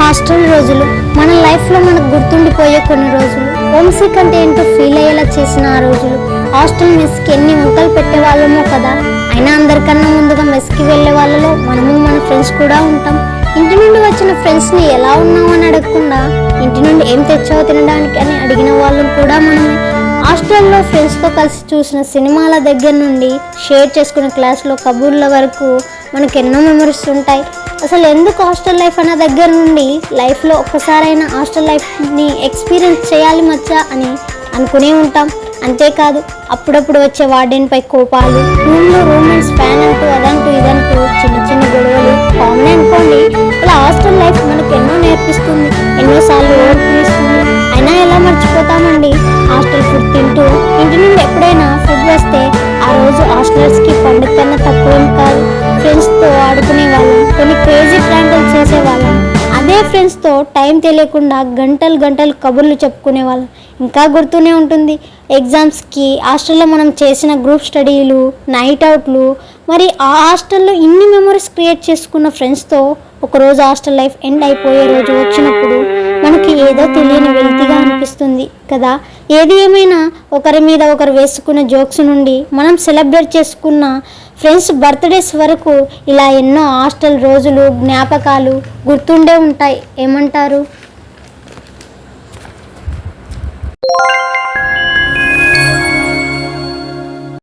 Hostel రోజులు మన లైఫ్లో మనకు గుర్తుండిపోయే కొన్ని రోజులు. హోమ్సిక్ అంటే ఏంటో ఫీల్ అయ్యేలా చేసిన ఆ రోజులు. హాస్టల్ మెస్కి ఎన్ని ముక్కలు పెట్టేవాళ్ళమో కదా. అయినా అందరికన్నా ముందుగా మెస్కి వెళ్ళే వాళ్ళలో మనము మన ఫ్రెండ్స్ కూడా ఉంటాం. ఇంటి నుండి వచ్చిన ఫ్రెండ్స్ని ఎలా ఉన్నావు అని అడగకుండా ఇంటి నుండి ఏం తెచ్చావో తినడానికి అని అడిగిన వాళ్ళు కూడా మనమే. హాస్టల్లో ఫ్రెండ్స్తో కలిసి చూసిన సినిమాల దగ్గర నుండి షేర్ చేసుకున్న క్లాస్లో కబుర్ల వరకు మనకు ఎన్నో మెమరీస్ ఉంటాయి. అసలు ఎందుకు హాస్టల్ లైఫ్ అన్న దగ్గర నుండి లైఫ్లో ఒక్కసారైనా హాస్టల్ లైఫ్ని ఎక్స్పీరియన్స్ చేయాలి మచ్చా అని అనుకునే ఉంటాం. అంతేకాదు అప్పుడప్పుడు వచ్చే వార్డెన్పై కోపాలు రూమ్లో రూమ్ ఇంటి నుండి ఎప్పుడైనా ఫుడ్ వస్తే ఆ రోజు హాస్టలర్స్కి పండుగ కన్నా తక్కువేం కాదు. ఫ్రెండ్స్తో ఆడుకునే వాళ్ళం కొన్ని క్రేజీ ప్రాంకులు చేసేవాళ్ళం అదే ఫ్రెండ్స్తో టైం తెలియకుండా గంటలు గంటలు కబుర్లు చెప్పుకునే వాళ్ళం. ఇంకా గుర్తూనే ఉంటుంది ఎగ్జామ్స్కి హాస్టల్లో మనం చేసిన గ్రూప్ స్టడీలు నైట్ అవుట్లు మరి ఆ హాస్టల్లో ఇన్ని మెమరీస్ క్రియేట్ చేసుకున్న ఫ్రెండ్స్తో ఒకరోజు హాస్టల్ లైఫ్ ఎండ్ అయిపోయే రోజు వచ్చినప్పుడు మనకి ఏదో తెలియని వెలితిగా అనిపిస్తుంది కదా? ఏది ఏమైనా ఒకరి మీద ఒకరు వేసుకున్న జోక్స్ నుండి మనం సెలబ్రేట్ చేసుకున్న ఫ్రెండ్స్ బర్త్డేస్ వరకు ఇలా ఎన్నో హాస్టల్ రోజులు జ్ఞాపకాలు గుర్తుండే ఉంటాయి. ఏమంటారు?